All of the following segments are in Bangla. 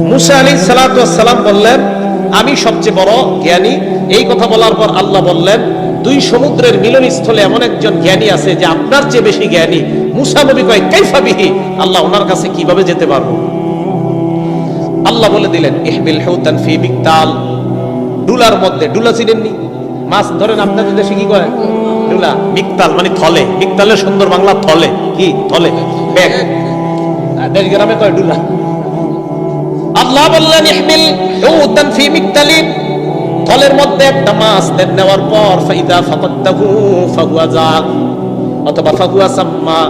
মুসা আলী বললেন, আমি সবচেয়ে বড় জ্ঞানী। এই কথা বলার পর আল্লাহ বললেন, দুই সমুদ্রের মিলনস্থলে এমন একজন জ্ঞানী আছে যে আপনার চেয়ে বেশি জ্ঞানী। মুসা নবী কয় কাইফাবিহি আল্লাহ ওনার কাছে কীভাবে যেতে পারব? আল্লাহ বলে দিলেন, ইহমিল হুতান ফি মিকতাল ডুলার মধ্যে, ডুলা চিনেননি? মাছ ধরেন আপনাদের দেশে কি কয় ডুলা মিকতাল মানে থলে। মিকতালের সুন্দর বাংলা থলে। কি? থলে। ব্যাগ। দেশ গ্রামে কয় ডুলা? আল্লাহ বললেন ইহমিল হুতান ফি মিকতালিন থলের মধ্যে একটা মাছ দেন নেওয়ার পর ফাইদা ফাকাত্তাহু ফাহুয়া জাক অথবা ফাহুয়া সাম্মা।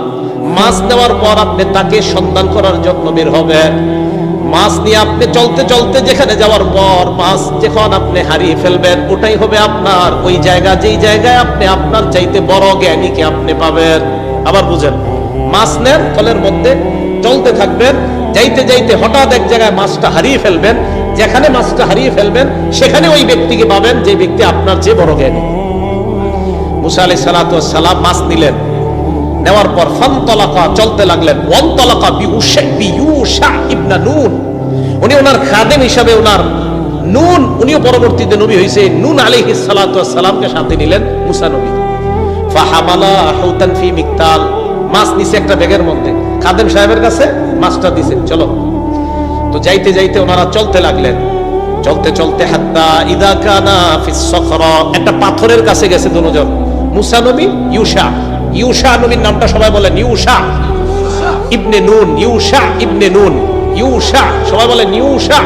মাছ নেওয়ার পর আপনি তাকে সন্ধান করার জন্য বের হবে মাছ নিয়ে আপনি চলতে চলতে যেখানে যাওয়ার পর মাছ যখন আপনি হারিয়ে ফেলবেন, ওটাই হবে আপনার। ওই জায়গা, যেই জায়গায় আপনি আপনার চাইতে বড় জ্ঞানীকে আপনি পাবেন। আবার বুঝেন, মাছ নেন ফলের মধ্যে চলতে থাকবেন যাইতে যাইতে হঠাৎ এক জায়গায় মাছটা হারিয়ে ফেলবেন, যেখানে মাছটা হারিয়ে ফেলবেন, সেখানে ওই ব্যক্তিকে পাবেন, যে ব্যক্তি আপনার চেয়ে বড় জ্ঞানী। মুসা আলাই সালাম মাছ নিলেন। নেওয়ার পর চলতে লাগলেন। ইবনা নুন। উনি ওনার খাদেম হিসাবে ওনার নুন, উনিও পরবর্তীতে নবী হয়েছে। নুন আলাইহিস সালাতু সালামকে সাথে নিলেন মুসা নবী। ফাহামালা হুতান ফি মিকতাল। মাছ নিছে একটা ব্যাগের মধ্যে। খাদেম সাহেবের কাছে মাছটা দিছে চলো। তো যাইতে যাইতে ওনারা চলতে লাগলেন। চলতে চলতে হাত্তা ইদা কানা ফিস সখরা, একটা পাথরের কাছে গেছে দুজন। মুসা নবী ইউশা ইউশা নবীর নামটা সবাই বলেন ইউশা ইবনে নুন ইউশা ইবনে নুন। ইউশা সবাই বলেন ইউশা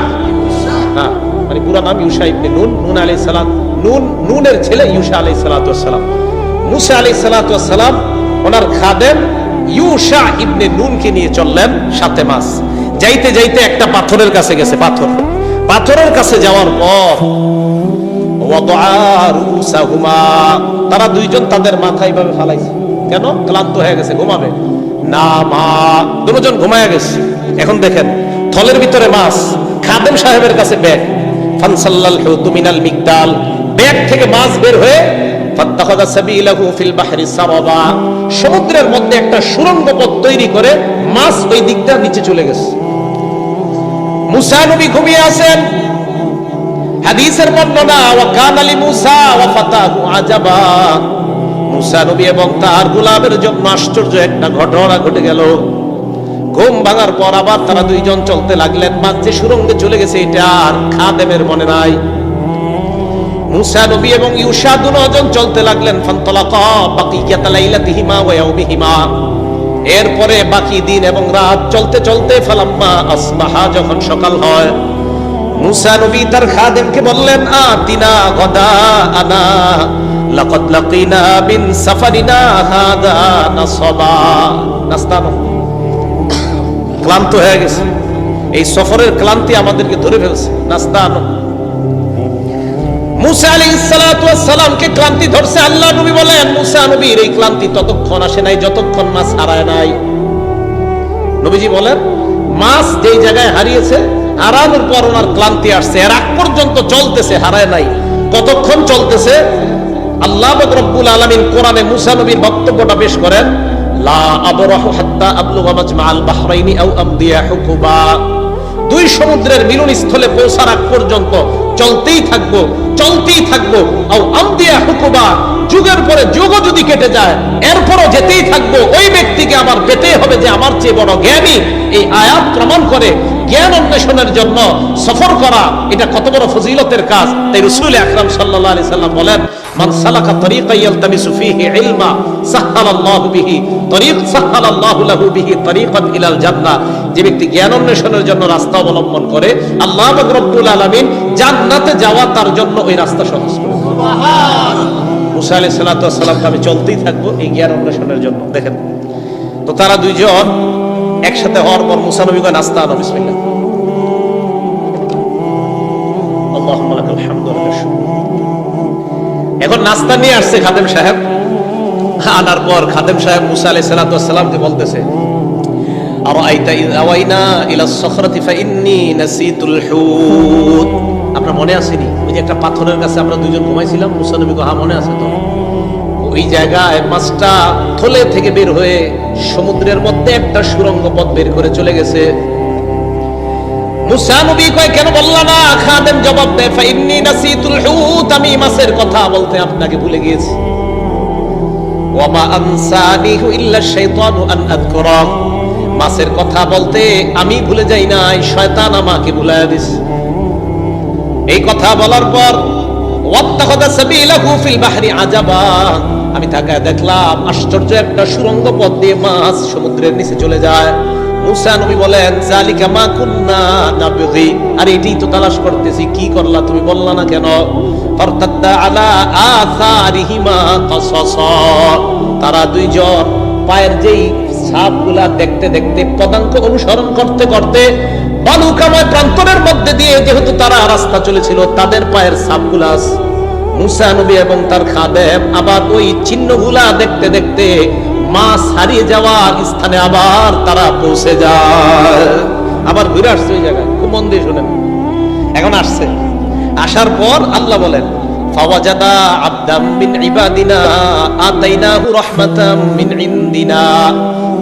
হ্যাঁ মানে পুরো নাম ইউশা ইবনে নুন। নুন আলাইহিস সালাম, নুন, নুনের ছেলে ইউশা আলাইহিস সালাতু ওয়াস সালাম। মুসা আলাইহিস সালাতু ওয়াস সালাম, ওনার খাদেম ইউশা ইবনে নুনকে নিয়ে চললেন সাথে মাস যাইতে যাইতে একটা পাথরের কাছে গেছে, পাথর। পাথরের কাছে যাওয়ার পর তারা দুইজন তাদের মাথা এইভাবে ফালাইছে। কেন? ক্লান্ত হয়ে গেছে, ঘুমাবে। না মা, দুজন ঘুমায় গেছে। এখন দেখেন, থলের ভিতরে মাছ, খাদেম সাহেবের কাছে ব্যাগ। ফানসাল্লাল মিনাল মিকদাল ব্যাগ থেকে মাছ বের হয়ে সমুদ্রের মধ্যে একটা সুরঙ্গ পথ তৈরি করে মাছ ওই দিকটা নিচে চলে গেছে। ঘুমিয়ে আছেন। হাদিসের বর্ণনা মুসা ফাতাহু আজাবা। এবং তার গোলামের জন্য আশ্চর্য একটা ঘটনা ঘটে গেল। ঘুম ভাঙার পর আবার তারা দুইজন চলতে লাগলেন। যে সুরঙ্গে চলে গেছে, এটা আর খাদেমের মনে নাই। মুসা নবী এবং ইউসা দুজন চলতে লাগলেন, ফান্তলাকা বাকিয়াতা লাইলাতিহিমা ওয়া ইয়াউমিহিমা। এরপরে বাকি দিন এবং রাত চলতে চলতে ফালাম্মা আসবাহা যখন সকাল হয়, মুসা নবী তার খাদেমকে বললেন, আতিনা গদা আনা লাকাদ লাকিনা বিন সাফারিনা হাদা নাসাবা। নাস্তা। ক্লান্ত হয়ে গেছে। এই সফরের ক্লান্তি আমাদেরকে ধরে ফেলছে। নাস্তা আনো ততক্ষণ চলতেছে কতক্ষণ চলতেছে? আল্লাহ রব্বুল আলামিন কোরআনে মুসা নবীর বক্তব্যটা পেশ করেন, লা হাত্তা দুই সমুদ্রের মিলনস্থলে পৌঁছার আগ পর্যন্ত চলতেই থাকব চলতেই থাকব। আমদিয়া হুকুবা যুগের পরে যুগও যদি কেটে যায়, এরপরও যেতেই থাকব। ওই ব্যক্তিকে আমার পেতেই হবে যে আমার চেয়ে বড় জ্ঞানী। এই আয়াত প্রমাণ করে জ্ঞান অন্বেষণের জন্য সফর করা, এটা কত বড় ফজিলতের কাজ। তাই রসুল আকরাম সাল্লাহ আলি সাল্লাম বলেন মান সালাকা তরিকান ইয়ালতামিসু ফীহি ইলমা সাহহালাল্লাহু বিহি তরিক সাহহালাল্লাহু লাহু বিহি তরিকান ইলাল জান্নাহ। যে ব্যক্তি জ্ঞান অন্বেষণের জন্য রাস্তা অবলম্বন করে আল্লাহ পাক রব্বুল আলামিন জান্নাতে যাওয়া তার জন্য ওই রাস্তা সহজ করে মুসা আলাইহিস সালাতু আমি চলতেই থাকব এই জ্ঞান অন্বেষণের জন্য। দেখেন তো তারা দুইজন একসাথে হওয়ার পর মুসা নবী কয় নাস্তা বিসমিল্লাহ। নাস্তা নিয়ে আসছে খাদেম সাহেব। আনার পর খাদেম সাহেব মুসা আলাইহিস সালাতু ওয়াস সালামকে বলতেছে মনে আসেনি? একটা পাথরের কাছে আমরা কয়, হ্যাঁ মনে আছে ওই জায়গায় থলে থেকে বের হয়ে সমুদ্রের মধ্যে একটা সুরঙ্গ পথ বের করে চলে গেছে। মুসা নবী কয়, কেন না? খাদেম জবাব দেয় নাসিতুল হুত আমি কথা বলতে আপনাকে ভুলে গিয়েছি। আনসানিহু ইল্লা শাইতানু আন কথা বলতে আমি ভুলে যাই নাই, শয়তান আমাকে এই কথা বলার পর, ওয়াত্তাখাযা সাবিলাহু ফিল বাহরি আজাবা আমি তাকায় দেখলাম, আশ্চর্য একটা সুরঙ্গ পথ দিয়ে মাছ সমুদ্রের নিচে চলে যায়। মুসা নবী বলেন জালিকা মা কুন্না নাবগি আর এটাই তো তালাশ করতেছি, কি করলা তুমি বললা না কেন আলা আসারিহিমা তারা দুইজন পায়ের যেই দেখতে দেখতে পদাঙ্ক অনুসরণ করতে করতে বালুকাময় প্রান্তরের মধ্যে দিয়ে যেহেতু তারা রাস্তা চলেছিল, তাদের পায়ের ছাপগুলা আছে। মুসা নবী এবং তার খাদেম আবার ওই চিহ্নগুলা দেখতে দেখতে যাওয়ার স্থানে আবার তারা পৌঁছে যায়। আবার ঘুরে আসছে ওই জায়গায়। খুব মন দিয়ে শুনেন। এখন আসছে। আসার পর আল্লাহ বলেন, ফাওয়াজাদা মিন ইবাদিনা, আতাইনাহু রাহমাতাম মিন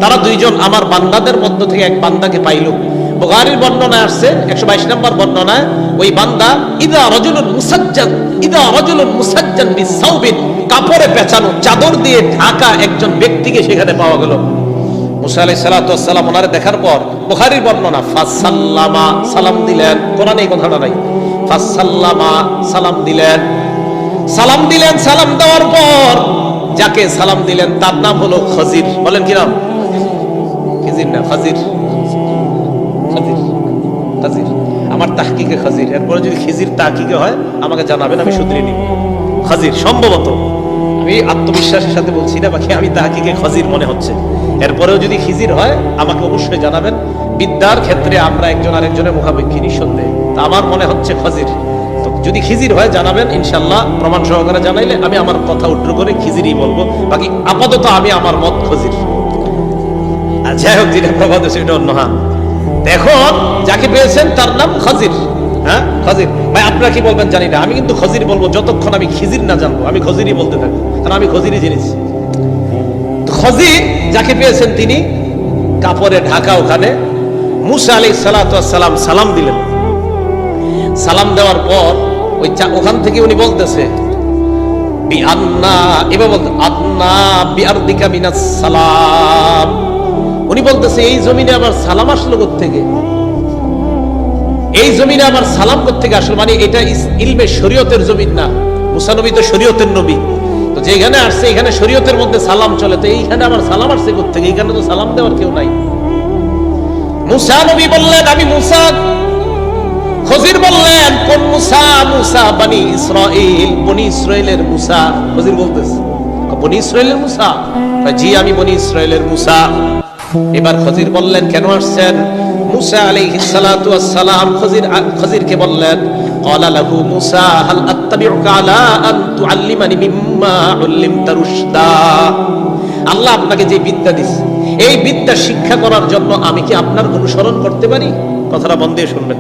তারা দুইজন আমার বান্দাদের মধ্য থেকে এক বান্দাকে পাইল। বুখারীর বর্ণনায় আসছে 122 নম্বর বর্ণনা ওই বান্দা, ইদা রাজুলুন মুসাজ্জাদ, ইদা রাজুলুন মুসাজ্জাদ বিসাউবিন। কাপড়ে পেঁচানো, চাদর দিয়ে ঢাকা একজন ব্যক্তিকে সেখানে পাওয়া গেল। মুসা আলাই ওনারে দেখার পর বর্ণনা সালাম দিলেন। নাই। সালাম দিলেন। সালাম দেওয়ার পর যাকে সালাম দিলেন, তার নাম হলো খজির। বলেন খিজির। আমার তাহকিকে খাজির। এরপরে যদি খিজির তাহকিকে হয়, আমাকে জানাবেন, আমি শুধরে নিব। খাজির, সম্ভবত। আমি আত্মবিশ্বাসের সাথে বলছি, না বাকি, আমি তাহকিকে খাজির মনে হচ্ছে? এরপরেও যদি খিজির হয়, আমাকে অবশ্যই জানাবেন। বিদ্যার ক্ষেত্রে আমরা একজন আরেকজনের মুখাপেক্ষী নিঃসন্দেহে। তা আমার মনে হচ্ছে খাজির। তো যদি খিজির হয়, জানাবেন ইনশাল্লাহ প্রমাণ সহকারে জানাইলে আমি আমার কথা উদ্র করে খিজিরই বলব। বাকি আপাতত আমি আমার মত খজির। আর যাই হোক যেটা প্রবাদ সেটা অন্য হা এখন যাকে পেয়েছেন, তার নাম খাজির। হ্যাঁ? খাজির। ভাই, আপনারা কি বলবেন জানি না। আমি কিন্তু খজির বলব, যতক্ষণ আমি খিজির না জানব, আমি খজিরই বলতে থাকব। কারণ আমি খজিরই জেনেছি। খজির যাকে পেয়েছেন তিনি, কাপড়ে ঢাকা ওখানে মুসা আলী সালাম সালাম দিলেন। সালাম দেওয়ার পর ওই ওখান থেকে উনি বলতেছে সালাম। উনি বলতেছে, এই জমিনে আবার সালাম আসলো থেকে এই জমিনে আবার সালাম থেকে আসলো? মানে এটা ইলমে শরীয়তের জমিন না। মুসা নবী তো শরীয়তের নবী। তো যেখানে আসছে, এখানে শরীয়তের মধ্যে সালাম চলে। তো এইখানে আবার সালাম আসছে থেকে এখানে তো সালাম দেওয়ার কেউ নাই। মুসা নবী বললেন, আমি মুসা। খজির বললেন, কোন মুসা? মুসা বনি ইসরাইল বনি ইসরাইলের মুসা। খজির বলতেছে বনি ইসরাইলের মুসা? জি, আমি বনি ইসরাইলের মুসা। এবার খজির বললেন, কেন আসছেন? মুসা আলাইহি সালাতু ওয়াসসালাম খজির খজিরকে বললেন, ক্বালা লাহু মুসা, হাল আত্তাবিউকা আলা আন তুআল্লিমানি মিম্মা উল্লিমতা রুশদা? আল্লাহ আপনাকে যে বিদ্যা এই বিদ্যা শিক্ষা করার জন্য আমি কি আপনার অনুসরণ করতে পারি? কথাটা মন শুনবেন।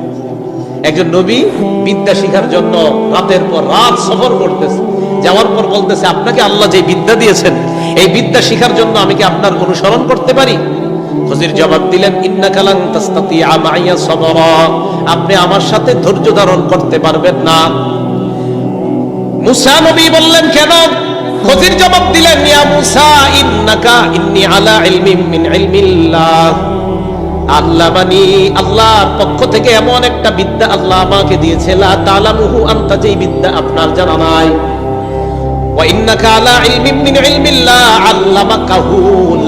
একজন নবী বিদ্যা শিখার জন্য রাতের পর রাত সফর করতেছে, যাওয়ার পর বলতেছে, আপনাকে আল্লাহ যে বিদ্যা দিয়েছেন, এই বিদ্যা শিখার জন্য আমি কি আপনার অনুসরণ করতে পারি? খজির জবাব দিলেন ইন্নাকালাং তাস্তাতি আমাইয়া সবরা। আপনি আমার সাথে ধৈর্য ধারণ করতে পারবেন না। মুসা নবী বললেন, কেন? খজির জবাব দিলেন, ইয়া মুসা, ইন্নাকা ইন্নি আলা ইলমিন মিন ইলমিল্লাহ। আল্লাহ মানি আল্লাহর পক্ষ থেকে এমন একটা বিদ্যা আল্লাহ আমাকে দিয়েছে, লা তালামুহু আনতা, যেই বিদ্যা আপনার জানা নাই। ওয়া ইন্নাকা আলা ইলমিন মিন ইলমিল্লাহ, আল্লামাকাহু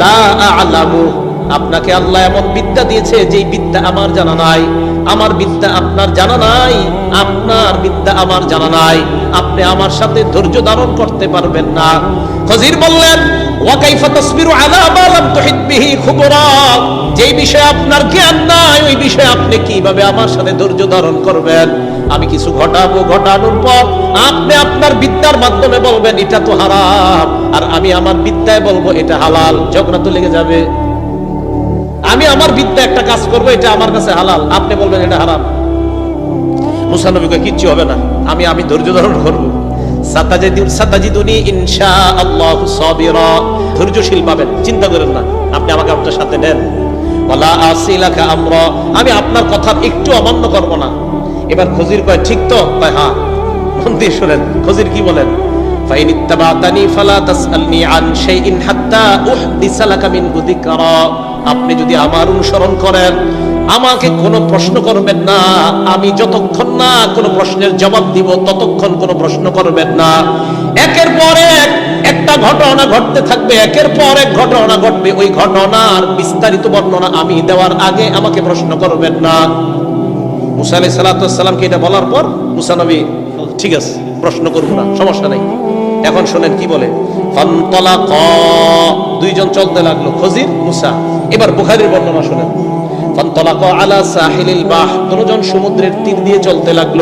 লা আ'লামু। আপনাকে আল্লাহ এমন বিদ্যা দিয়েছে, যেই বিদ্যা আমার জানা নাই। আমার বিদ্যা আপনার জানা নাই, আপনার বিদ্যা আমার জানা নাই। আপনি আমার সাথে ধৈর্য ধারণ করতে পারবেন না। খজির বললেন আমি কিছু ঘটাবো, ঘটানোর পর আপনি আপনার বিদ্যার মাধ্যমে বলবেন, এটা তো হারাম। আর আমি আমার বিদ্যায় বলব, এটা হালাল। ঝগড়া তো লেগে যাবে। আমি আমার বিদ্যা একটা কাজ করব, এটা আমার কাছে হালাল। আপনি বলবেন এটা হারাম। কিচ্ছু হবে না। আমি আমি ধৈর্য ধারণ ধৈর্যশীল পাবেন, চিন্তা করেন না। আপনি আমাকে আপনার সাথে নেন। আমি আপনার কথা একটু অমান্য করব না। এবার খজির কয়, ঠিক তো? হ্যাঁ। মন দিয়ে শুনেন, খজির কি বলেন? ফাইন ইত্তাবাতানি ফালা তাসআলনি আন শাইইন হাত্তা উহদিসা লাকা মিনহু যিকরা। আপনি যদি আমার অনুসরণ করেন, আমাকে কোনো প্রশ্ন করবেন না, আমি যতক্ষণ না কোনো প্রশ্নের জবাব দিব, ততক্ষণ কোনো প্রশ্ন করবেন না। একের পর এক, একটা ঘটনা ঘটতে থাকবে, একের পর এক ঘটনা ঘটবে, ওই ঘটনার বিস্তারিত বর্ণনা আমি দেওয়ার আগে আমাকে প্রশ্ন করবেন না। মুসা আলাই সালাতামকে এটা বলার পর মুসা নবী, ঠিক আছে, প্রশ্ন করব না, সমস্যা নেই। এখন শোনেন কি বলে? দুইজন চলতে লাগল, খজির, মুসা। এবার বুখারির বর্ণনা শোনেন। আলা সাহিলিল বাহ। দুজন সমুদ্রের তীর দিয়ে চলতে লাগল।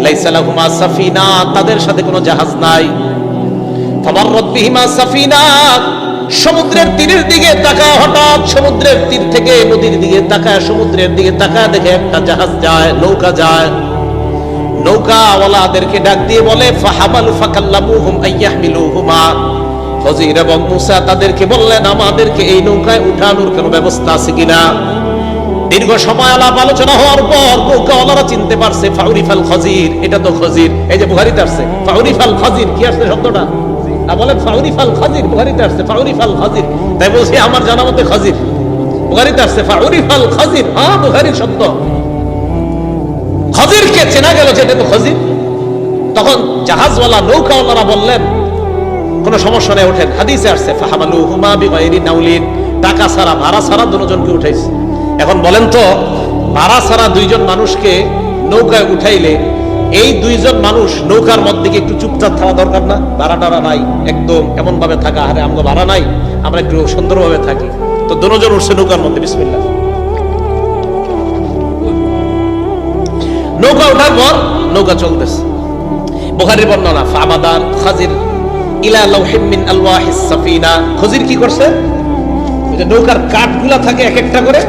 লাইসা লাহুমা সাফিনা, তাদের সাথে কোনো জাহাজ নাই। বিহিমা সাফিনা। সমুদ্রের তীরের দিকে তাকা হঠাৎ সমুদ্রের তীর থেকে নদীর দিকে তাকায়, সমুদ্রের দিকে তাকায়, দেখে একটা জাহাজ যায়, নৌকা যায়। নৌকাওয়ালাদেরকে ডাক দিয়ে বলে ফাহামালু ফাকাল্লামুহুম আইয়াহমিলুহুমা। এবং মুসা তাদেরকে বললেন, আমাদেরকে এই নৌকায় উঠানোর কোনো ব্যবস্থা আছে কিনা? দীর্ঘ সময় আলাপ আলোচনা হওয়ার পর নৌকাওয়ালারা চিনতে পারছে, ফাউরিফাল খজির। এটা তো খজির। এই যে বুহারিতে আসছে, ফাউরিফাল খজির। কি আসছে শব্দটা? না, বলেন, ফাউরিফাল খজির। বুহারিতে আসছে, ফাউরিফাল খজির। তাই বলছি, আমার জানা মতে খজির। বুহারিতে আসছে, ফাউরিফাল খজির। হ্যাঁ বুহারির শব্দ। খজিরকে চেনা গেল যে এটা তো খজির তখন জাহাজওয়ালা নৌকাওয়ালারা বললেন, কোনো সমস্যা নেই, ওঠেন। হাদিসে আসছে ফাহামালু হুমা বিগাইরি নাউলিন। টাকা ছাড়া, ভাড়া ছাড়া দুজনকে উঠাইছে। এখন বলেন তো, ভাড়া ছাড়া দুইজন মানুষকে নৌকায় উঠাইলে এই দুইজন মানুষ নৌকার মধ্যে একটু চুপচাপ থাকা দরকার না? ভাড়া টাড়া নাই, একদম এমন ভাবে থাকা, আরে আমাকে ভাড়া নাই, আমরা একটু সুন্দরভাবে থাকি। তো দুজন উঠছে নৌকার মধ্যে, বিসমিল্লাহ। নৌকা ওঠার পর নৌকা চলতেছে। বুখারীর বর্ণনা, ফামাদান খাজির ইলা আলওয়াহিস সাফিনা। কি করছে? যে নৌকার কাঠগুলা থাকে এক একটা করে,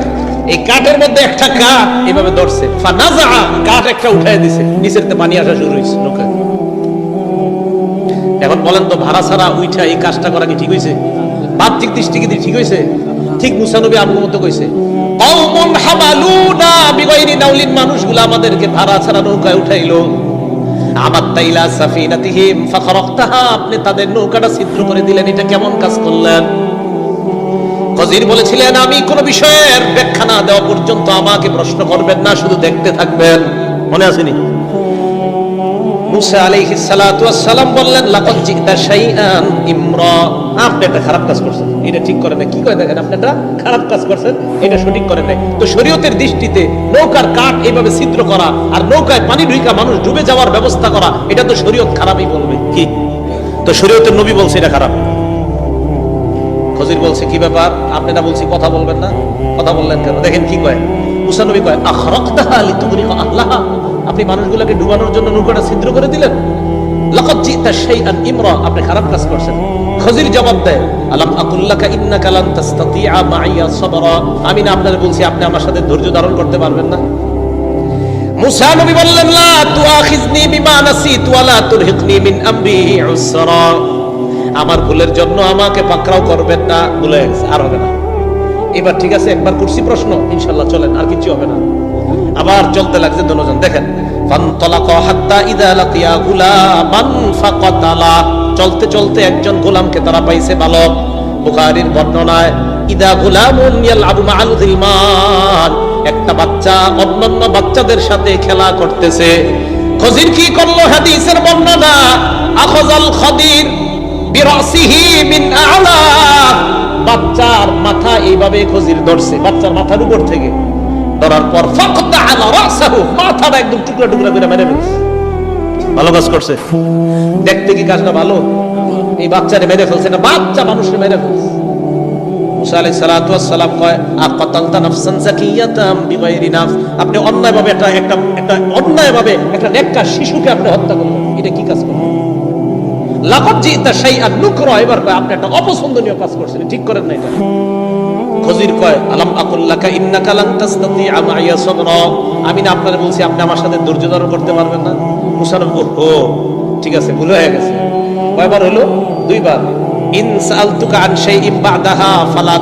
এই কাঠের মধ্যে একটা কাঠ এইভাবে ধরছে। ফানাজা, কাঠ একটা উঠায় দিছে। নিচের পানি আসা শুরু নৌকায়। এখন বলেন তো, ভাড়া ছাড়া উইঠা এই কাজটা করা কি ঠিক হয়েছে? বাহ্যিক দৃষ্টি কি ঠিক হয়েছে? ঠিক মুসানবী আমগো মতো কইছে। কওমুন হামালুনা বিগাইরি নাউলিন, মানুষগুলো আমাদেরকে ভাড়া ছাড়া নৌকায় উঠাইলো। আমার তাইলা সাফিনাতিহিম, ফাখরাকতাহা, আপনি তাদের নৌকাটা ছিদ্র করে দিলেন, এটা কেমন কাজ করলেন? কজির বলেছিলেন, আমি কোন বিষয়ের ব্যাখ্যা না দেওয়া পর্যন্ত আমাকে প্রশ্ন করবেন না, শুধু দেখতে থাকবেন। মনে আসেনি ছিদ্র করা আর নৌকায় পানি মানুষ ডুবে যাওয়ার ব্যবস্থা করা, এটা তো শরীয়ত খারাপই বলবে। কি? তো শরীয়তের নবী বলছে এটা খারাপ। খজির বলছে, কি ব্যাপার? আপনি না বলছি কথা বলবেন না? কথা বললেন কেন? দেখেন কি কয়। মুসা নবী কয় আহলাহা। আপনি মানুষগুলোকে ডুবানোর জন্য নৌকাটা ছিদ্র করে দিলেন? আমার ভুলের জন্য আমাকে পাকড়াও করবেন না। ভুলে আর হবে না। এবার ঠিক আছে, একবার করছি প্রশ্ন ইনশাল্লাহ চলেন, আর কিছু হবে না। আবার চলতে লাগছে দুজন। দেখেন চলতে চলতে একজন গোলামকে তারা পাইছে বালক। বুখারীর বর্ণনায়, ইদা একটা বাচ্চা অন্যান্য বাচ্চাদের সাথে খেলা করতেছে। খজির কি করল হাদিসের বর্ণনা? আখজাল খদির বিরাসিহি মিন আ'লা। বাচ্চার মাথা এইভাবে খজির ধরছে, বাচ্চার মাথার উপর থেকে। ধরার পর মাথাটা একদম টুকরা টুকরা করে মেরে ফেলছে। ভালো কাজ করছে। দেখতে কি কাজটা ভালো? এই বাচ্চারে মেরে ফেলছে না, বাচ্চা মানুষকে মেরে ফেলছে। আপনি অন্যায়ভাবে একটা একটা একটা একটা শিশুকে আপনি হত্যা করলেন। এটা কি কাজ করলেন? লাকত জিতা শাইআন নুকরা এবার আপনি একটা অপছন্দনীয় কাজ করছেন। ঠিক করেন না এটা। খজির কয়, আলাম আকুল্লাকা ইন্নাকা লান তাসতাতিআ মাইয়া সাবরা। আমি না বলছি, আপনি আমার সাথে ধৈর্য ধারণ করতে পারবেন না। ঠিক আছে, ভুল হয়ে গেছে। কয়বার হলো? দুইবার। ইন সালতুকা আন বাদাহা ফালা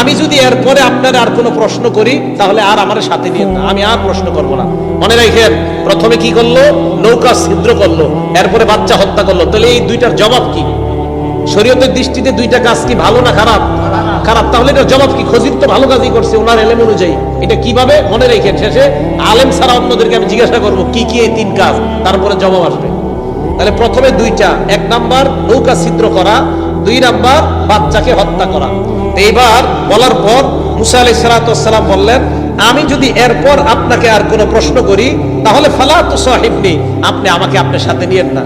আমি যদি এরপরে আপনার আর কোনো প্রশ্ন করি, তাহলে আর আমার সাথে নিয়ে না। আমি আর প্রশ্ন করব না। মনে রাখেন, প্রথমে কি করল? নৌকা ছিদ্র করল, এরপরে বাচ্চা হত্যা করল। তাহলে এই দুইটার জবাব কি? শরীয়তের দৃষ্টিতে দুইটা কাজ কি ভালো না খারাপ? খারাপ। তাহলে এটার জবাব কি? খজির তো ভালো কাজই করছে, ওনার এলেম অনুযায়ী। এটা কীভাবে? মনে রেখেন শেষে, আলেম ছাড়া অন্যদেরকে আমি জিজ্ঞাসা করব, কি কি এই তিন কাজ? তারপরে জবাব আসবে। তাহলে প্রথমে দুইটা, এক নাম্বার নৌকা ছিদ্র করা, দুই নাম্বার বাচ্চাকে হত্যা করা। এইবার বলার পর মুসা আলাই সালাতাম বললেন, আমি যদি এরপর আপনাকে আর কোনো প্রশ্ন করি, তাহলে ফালা তো সাহিবনি আপনি আমাকে আপনার সাথে নিয়েন না।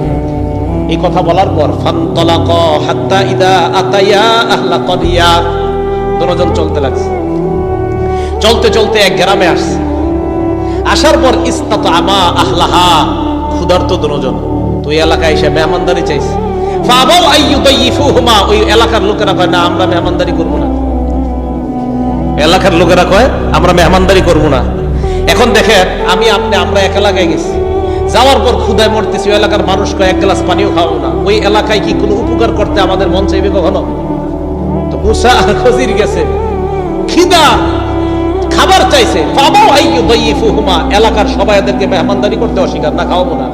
এই কথা বলার পর, ফান্তলাক হাত্তা ইদা আতাইয়া আহলা কদিয়া দুজন চলতে লাগছে। চলতে চলতে এক গ্রামে আসছে। আসার পর ইস্তাত আমা আহলাহা, ক্ষুধার্ত দুজন তুই এলাকায় এসে মেহমানদারি চাইছে। ফাবাও আইয়ুদাইফুহুমা ওই এলাকার লোকেরা কয়, না, আমরা মেহমানদারি করব না। এলাকার লোকেরা কয়, আমরা মেহমানদারি করব না। এখন দেখেন, আমি আপনি, আমরা এক এলাকায় গেছি। যাওয়ার পর ক্ষুদায় মরতেছি, ওই এলাকার মানুষ কয়, এক গ্লাস পানিও খাওয়াবো না। ওই এলাকায় কি কোনো উপকার করতে আমাদের মন চাইবে কখনো? তো মুসা আর খজির গেছে। খিদা! খাবার চাইছে। ফাবাও আইয়ুদাইফুহুমা এলাকার সবাই এদেরকে মেহমানদারি করতে অস্বীকার, না, খাওয়াবো না।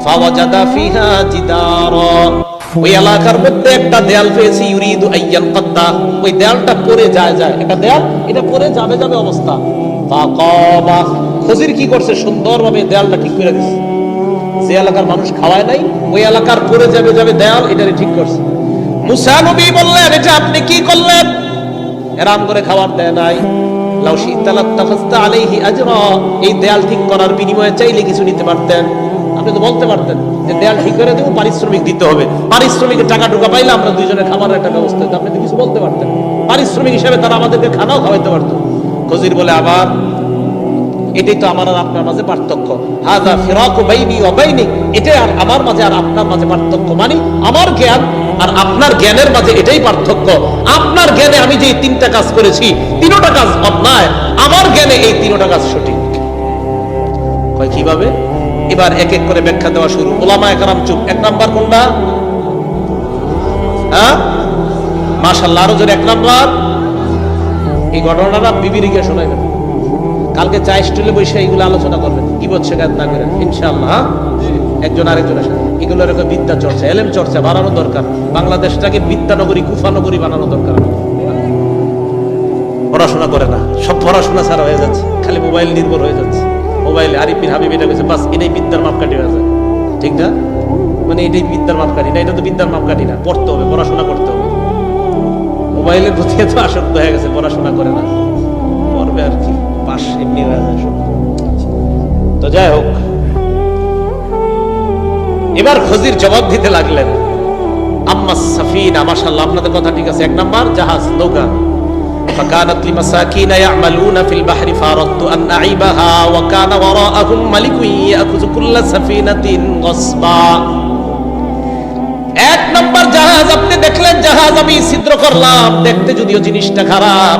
ফাওয়াজাদা ফিহা জিদারা। ওই এলাকার মধ্যে একটা দেয়াল পেয়েছি, ইউরিদু আইয়ান কাদ্দা। ওই দেয়ালটা পড়ে যায় যায়। এটা দেয়াল? এটা পড়ে যাবে যাবে অবস্থা। ফাকামা খজির কি করছে? সুন্দরভাবে দেয়ালটা ঠিক করে দিছে। যে এলাকার মানুষ খাওয়ায় নাই, ওই এলাকার পড়ে যাবে যাবে দেয়াল এটারে ঠিক করছে। মুসা নবী বললেন, এটা আপনি কি করলেন? এরাম করে খাবার দেয় নাই। আলাইহি আজরা। এই দেয়াল ঠিক করার বিনিময়ে চাইলে কিছু নিতে পারতেন। আপনি তো বলতে পারতেন যে দেয়াল ঠিক করে দেবো, পারিশ্রমিক দিতে হবে। পারিশ্রমিকের টাকা পাইলে আমরা দুইজনের খাবারের একটা ব্যবস্থা আপনি তো কিছু বলতে পারতেন। পারিশ্রমিক হিসেবে তারা আমাদেরকে খানাও খাওয়াইতে পারতো। খজির বলে, আবার এটাই তো আমার আর আপনার মাঝে পার্থক্য। হাজা ফিরাক বাইনি ও বাইনি। এটাই আর আমার মাঝে আর আপনার মাঝে পার্থক্য। মানে আমার জ্ঞান আর আপনার জ্ঞানের মাঝে এটাই পার্থক্য। আপনার জ্ঞানে আমি যে তিনটা কাজ করেছি, তিনোটা কাজ অন্যায়। আমার জ্ঞানে এই তিনোটা কাজ সঠিক। কয় কীভাবে? এবার এক এক করে ব্যাখ্যা দেওয়া শুরু। ওলামা একরাম চুপ। এক নাম্বার কোনটা? হ্যাঁ? মাশাল্লাহ আরও জোরে। এক নাম্বার। এই ঘটনাটা বিবির গিয়ে শোনাইবেন। কালকে চা স্টুলে বসে এইগুলো আলোচনা করবেন বলছে কাজ না করেন ইনশাআল্লাহ হ্যাঁ? একজন আরেকজনের সাথে এগুলো এরকম বিদ্যা চর্চা, এলেম চর্চা বাড়ানো দরকার। বাংলাদেশটাকে বিদ্যানগরী, কুফানগরী বানানো দরকার। পড়াশোনা করে না। সব পড়াশোনা ছাড়া হয়ে যাচ্ছে। খালি মোবাইল নির্ভর হয়ে যাচ্ছে। মোবাইল আরিফিন হাবিব এটা কইছে, বাস, এটাই বিদ্যার মাপকাঠি হয়ে যায়। ঠিক না? মানে এটাই বিদ্যার মাপকাঠি। না, এটা তো বিদ্যার মাপকাঠি না। পড়তে হবে, পড়াশোনা করতে হবে। মোবাইলের প্রতি এত আসক্ত হয়ে গেছে, পড়াশোনা করে না। করবে আর কি। পাশ এমনি হয়ে যায় সব তো যাই হোক এবার খজির জবাব দিতে লাগলেন আম্মা সাফিনা মাশাআল্লাহ আপনাদের কথা ঠিক আছে এক নাম্বার জাহাজ নৌকা فكانت لمساكين يعملون في البحر فأردت أن أعيبها وكان وراءهم ملك يأخذ كل سفينة غصبا এক নম্বর জাহাজ আপনি দেখলেন জাহাজ আমি ছিদ্র করলাম দেখতে যদিও জিনিসটা খারাপ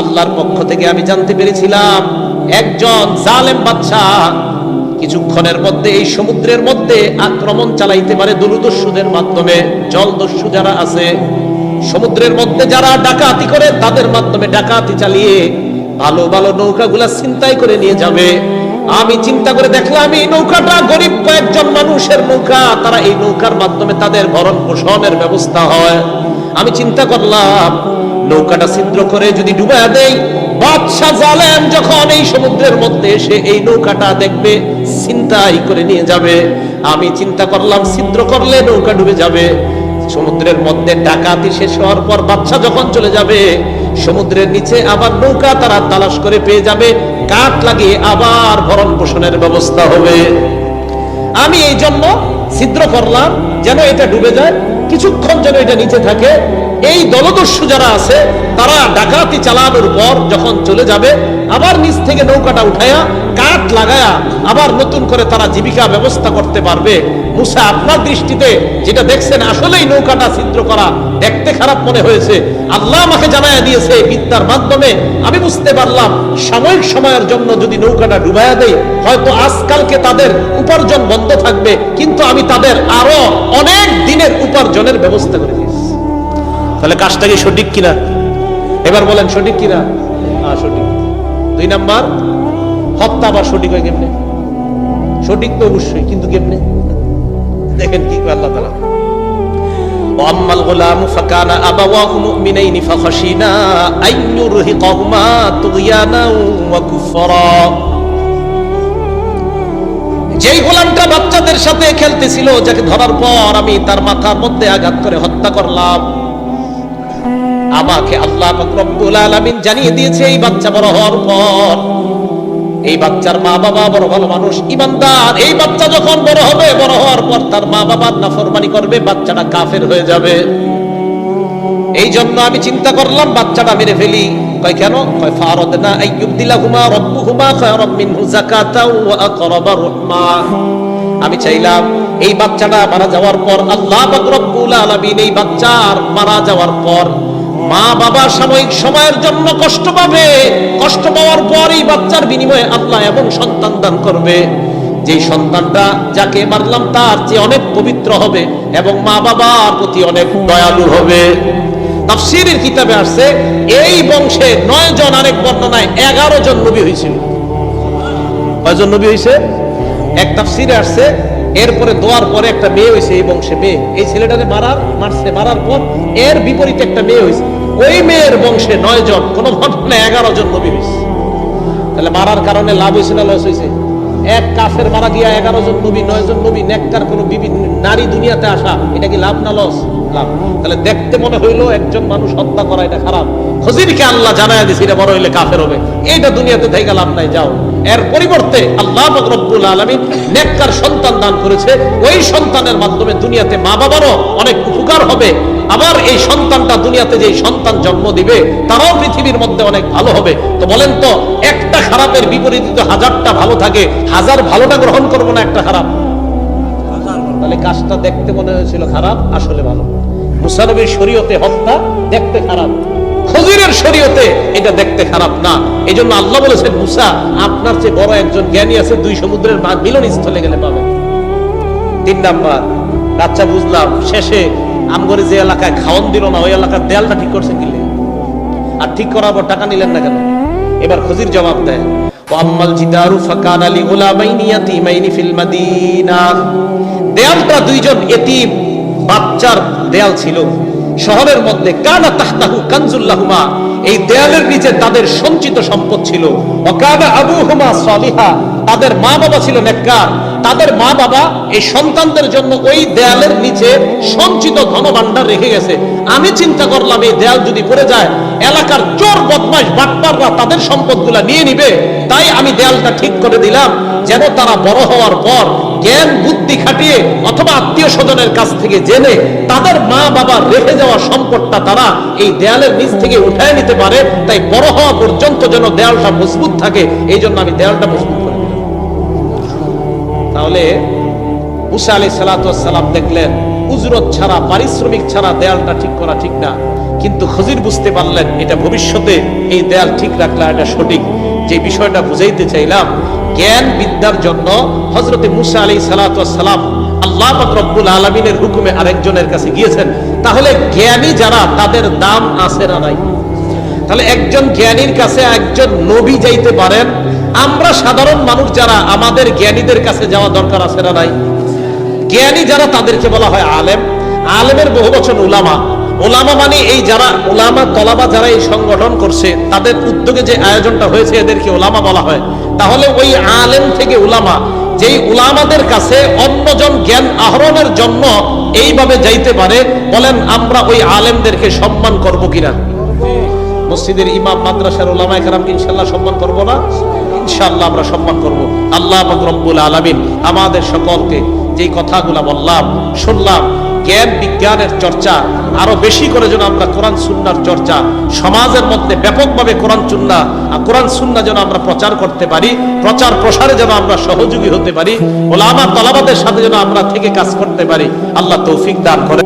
আল্লাহর পক্ষ থেকে আমি জানতে পেরেছিলাম, একজন জালেম বাদশাহ কিছুক্ষণের মধ্যে এই সমুদ্রের মধ্যে আক্রমণ চালাইতে পারে দুলুদস্যুদের মাধ্যমে, জলদস্যু যারা আছে, সমুদ্রের মধ্যে যারা ডাকাতি করে তাদের মাধ্যমে ডাকাতি চালিয়ে ভালো ভালো নৌকাগুলা ছিনতাই করে নিয়ে যাবে। আমি চিন্তা করে দেখলাম, এই নৌকাটা গরিব কয়েকজন মানুষের নৌকা, তারা এই নৌকার মাধ্যমে তাদের ভরণ পোষণের ব্যবস্থা হয়। আমি চিন্তা করলাম নৌকাটা ছিদ্র করে যদি ডুবাইয়া দেই, বাদশাহ জালেম যখন এই সমুদ্রের মধ্যে এসে এই নৌকাটা দেখবে চিন্তাই করে নিয়ে যাবে। আমি চিন্তা করলাম, ছিদ্র করলে নৌকা ডুবে যাবে। সমুদ্রের মধ্যে ডাকাতি শেষ হওয়ার পর বাচ্চা যখন চলে যাবে, সমুদ্রের নিচে আবার নৌকা তারা তালাশ করে পেয়ে যাবে, কাঠ লাগিয়ে আবার ভরণ পোষণের ব্যবস্থা হবে। আমি এই জন্য ছিদ্র করলাম, যেন এটা ডুবে যায়, কিছুক্ষণ যেন এটা নিচে থাকে এই দলদস্যু যারা আছে, তারা ডাকাতি চালানোর পর যখন চলে যাবে, আবার নিচ থেকে নৌকাটা উঠায়া কাঠ লাগায়া আবার নতুন করে তারা জীবিকা ব্যবস্থা করতে পারবে। মুসা, আপনার দৃষ্টিতে যেটা দেখছেন, আসলেই নৌকাটা ছিদ্র করা দেখতে খারাপ মনে হয়েছে। আল্লাহ আমাকে জানায়া দিয়েছে বিদ্যার মাধ্যমে। আমি বুঝতে পারলাম, সাময়িক সময়ের জন্য যদি নৌকাটা ডুবাইয়া দেয় হয়তো আজকালকে তাদের উপার্জন বন্ধ থাকবে, কিন্তু আমি তাদের আরও অনেক দিনের উপার্জনের ব্যবস্থা করে তাহলে কাজটা কি সঠিক কিনা এবার বলেন সঠিক কিনা হ্যাঁ সঠিক দুই নাম্বার হত্যা আবার সঠিক হয় কেমনে সঠিক তো অবশ্যই কিন্তু কেমনে দেখেন কি করে আল্লাহ তালা وأما الغلام فكان أبواه مؤمنين فخشينا أن يرهقهما طغيانا وكفرا যেই গোলামটা বাচ্চাদের সাথে খেলতেছিল যাকে ধরার পর আমি তার মাথার মধ্যে আঘাত করে হত্যা করলাম আমাকে আল্লাহ রব্বুল আলামিন জানিয়ে দিয়েছে, এই বাচ্চা বড় হওয়ার পর, এই বাচ্চার মা বাবা বড় ভালো মানুষ, ইমানদার, এই বাচ্চা যখন বড় হবে, বড় হওয়ার পর তার মা বাবার নাফরমানি করবে, বাচ্চাটা কাফের হয়ে যাবে। এই জন্য আমি চিন্তা করলাম, বাচ্চাটা মেরে ফেলি। কয়, কেন? কয়, ফারাদনা আইয়ুবদিলাহুমা রাব্বুহুমা খায়রাম মিনহু যাকাতাও ওয়া আকরাবা রহমা। আমি চাইলাম, এই বাচ্চাটা মারা যাওয়ার পর, আল্লাহ পাক রব্বুল আলামিন এই বাচ্চার মারা যাওয়ার পর মা বাবা সাময়িক সময়ের জন্য কষ্ট পাবে, কষ্ট পাওয়ার পর এই বাচ্চার বিনিময়ে আল্লাহ এবং সন্তান দান করবে। যে সন্তানটা যাকে মারলাম, তার চেয়ে অনেক পবিত্র হবে এবং মা বাবার প্রতি অনেক দয়ালু হবে। তাফসীরের কিতাবে আসছে, এই বংশে নয় জন আরেক বর্ণনায় এগারো জন নবী হয়েছিল। কয়জন নবী হয়েছে? এক তাফসিরে আসছে এরপরে দোয়ার পরে একটা মেয়ে হয়েছে, এই বংশে মেয়ে। এই ছেলেটাকে মারার, মারছে, মারার পর এর বিপরীতে একটা মেয়ে হয়েছে। ওই মেয়ের বংশে নয় জন, কোন ঘটনা এগারো জন নবী হয়েছে। তাহলে মারার কারণে লাভ হয়েছে না লস হয়েছে? এক কাফের মারা গিয়া এগারো জন নবী, নয় জন নবী, নেককার কোন বিবি নারী দুনিয়াতে আসা, এটা কি লাভ না লস? লাভ। তাহলে দেখতে মনে হইল একজন মানুষ হত্যা করা এটা খারাপ। খজিরকে আল্লাহ জানায় দিছি, এটা বড় হইলে কাফের হবে। এইটা দুনিয়াতে থেকে লাভ নাই, যাও। এর পরিবর্তে আল্লাহ রব্বুল আলামিন নেককার সন্তান দান করেছে। ওই সন্তানের মাধ্যমে দুনিয়াতে মা বাবারও অনেক উপকার হবে। আবার এই সন্তানটা দুনিয়াতে যে সন্তান জন্ম দিবে, তারাও পৃথিবীর মধ্যে অনেক ভালো হবে। তো বলেন তো, একটা খারাপের বিপরীতে যদি হাজারটা ভালো থাকে, হাজার ভালোটা গ্রহণ করব না একটা খারাপ? তাহলে কাজটা দেখতে মনে হয়েছিল খারাপ, আসলে ভালো। মুসানবীর শরীয়তে হত্যা দেখতে খারাপ। খজিরের শরীয়তে এটা দেখতে খারাপ না। এই জন্য আল্লাহ বলেছেন, মুসা, আপনার চেয়ে বড় একজন জ্ঞানী আছে, দুই সমুদ্রের মা- মিলনস্থলে গেলে পাবেন তিন নাম্বার, বাচ্চা, বুঝলাম, শেষে আমগরে যে এলাকায় খাওয়ান দিল না, ওই এলাকার দেয়ালটা ঠিক করছেন কিনলে আর ঠিক করার পর টাকা নিলেন না কেন? এবার খজির জবাব দেয় ওয়াম্মাল জিদারু ফাকানা লিগুলামাইনি ইয়াতীমাইনি ফিল মাদিনা। দেয়ালটা দুইজন এতিম, বাচ্চার দেয়াল ছিল। শহরের মধ্যে কানা তাহতাহু কানজুল্লাহুমা, এই দেয়ালের নিচে তাদের সঞ্চিত সম্পদ ছিল। অকানা আবুহুমা সালিহা তাদের মা বাবা ছিল নেককার। তাদের মা বাবা এই সন্তানদের জন্য ওই দেয়ালের নিচে সঞ্চিত ধন ভাণ্ডার রেখে গেছে। আমি চিন্তা করলাম, এই দেয়াল যদি পড়ে যায়, এলাকার চোর বদমাশ বাটপাররা তাদের সম্পদগুলা নিয়ে নিবে। তাই আমি দেয়ালটা ঠিক করে দিলাম, যেন তারা বড় হওয়ার পর জ্ঞান, বুদ্ধি খাটিয়ে অথবা আত্মীয় স্বজনের কাছ থেকে জেনে তাদের মা বাবা রেখে যাওয়া সম্পদটা তারা এই দেয়ালের নিচ থেকে উঠায় নিতে পারে। তাই বড় হওয়া পর্যন্ত যেন দেয়ালটা মজবুত থাকে, এই জন্য আমি দেয়ালটা মজবুত তাহলে সালাম দেখলেন, উজরত ছাড়া, পারিশ্রমিক ছাড়া দেয়ালটা ঠিক করা ঠিক না। কিন্তু খজির বুঝতে পারলেন, এটা ভবিষ্যতে এই দেয়াল ঠিক রাখলে এটা সঠিক। যে বিষয়টা বুঝাইতে চাইলাম, জ্ঞান বিদ্যার জন্য হজরতে মুসা আলী সালাম আল্লাহ রব্বুল আলমিনের হুকুমে আরেকজনের কাছে গিয়েছেন। তাহলে জ্ঞানী যারা, তাদের দাম আছে না নাই? তাহলে একজন জ্ঞানীর কাছে একজন নবী যাইতে পারেন আমরা সাধারণ মানুষ যারা, আমাদের জ্ঞানীদের কাছে যাওয়া দরকার আছে না নাই? জ্ঞানী যারা, তাদেরকে বলা হয় আলেম। আলেমের বহু বছর উলামা। ওলামা মানে এই যারা ওলামা তলাবা যারা এই সংগঠন করছে, তাদের উদ্যোগে যে আয়োজনটা হয়েছে, এদেরকে ওলামা বলা হয়। তাহলে ওই আলেম থেকে উলামা, যেই উলামাদের কাছে অন্যজন জ্ঞান আহরণের জন্য এইভাবে যাইতে পারে, বলেন আমরা ওই আলেমদেরকে সম্মান করব কিনা? মসজিদের ইমাম, মাদ্রাসার ওলামা একরামকে ইনশাল্লাহ সম্মান করব না? ইনশাল্লাহ আমরা সম্মান করব। আল্লাহ রব্বুল আলামিন আমাদের সকলকে যেই কথাগুলো বললাম, শুনলাম, জ্ঞান বিজ্ঞানের চর্চা, আরও বেশি করে যেন আমরা কোরআন সুন্নার চর্চা, সমাজের মধ্যে ব্যাপকভাবে কোরআন সুন্না কোরআন সুন্না যেন আমরা প্রচার করতে পারি, প্রচার প্রসারে যেন আমরা সহযোগী হতে পারি, ওলামা তলাবাদের সাথে যেন আমরা থেকে কাজ করতে পারি। আল্লাহ তৌফিক দান করে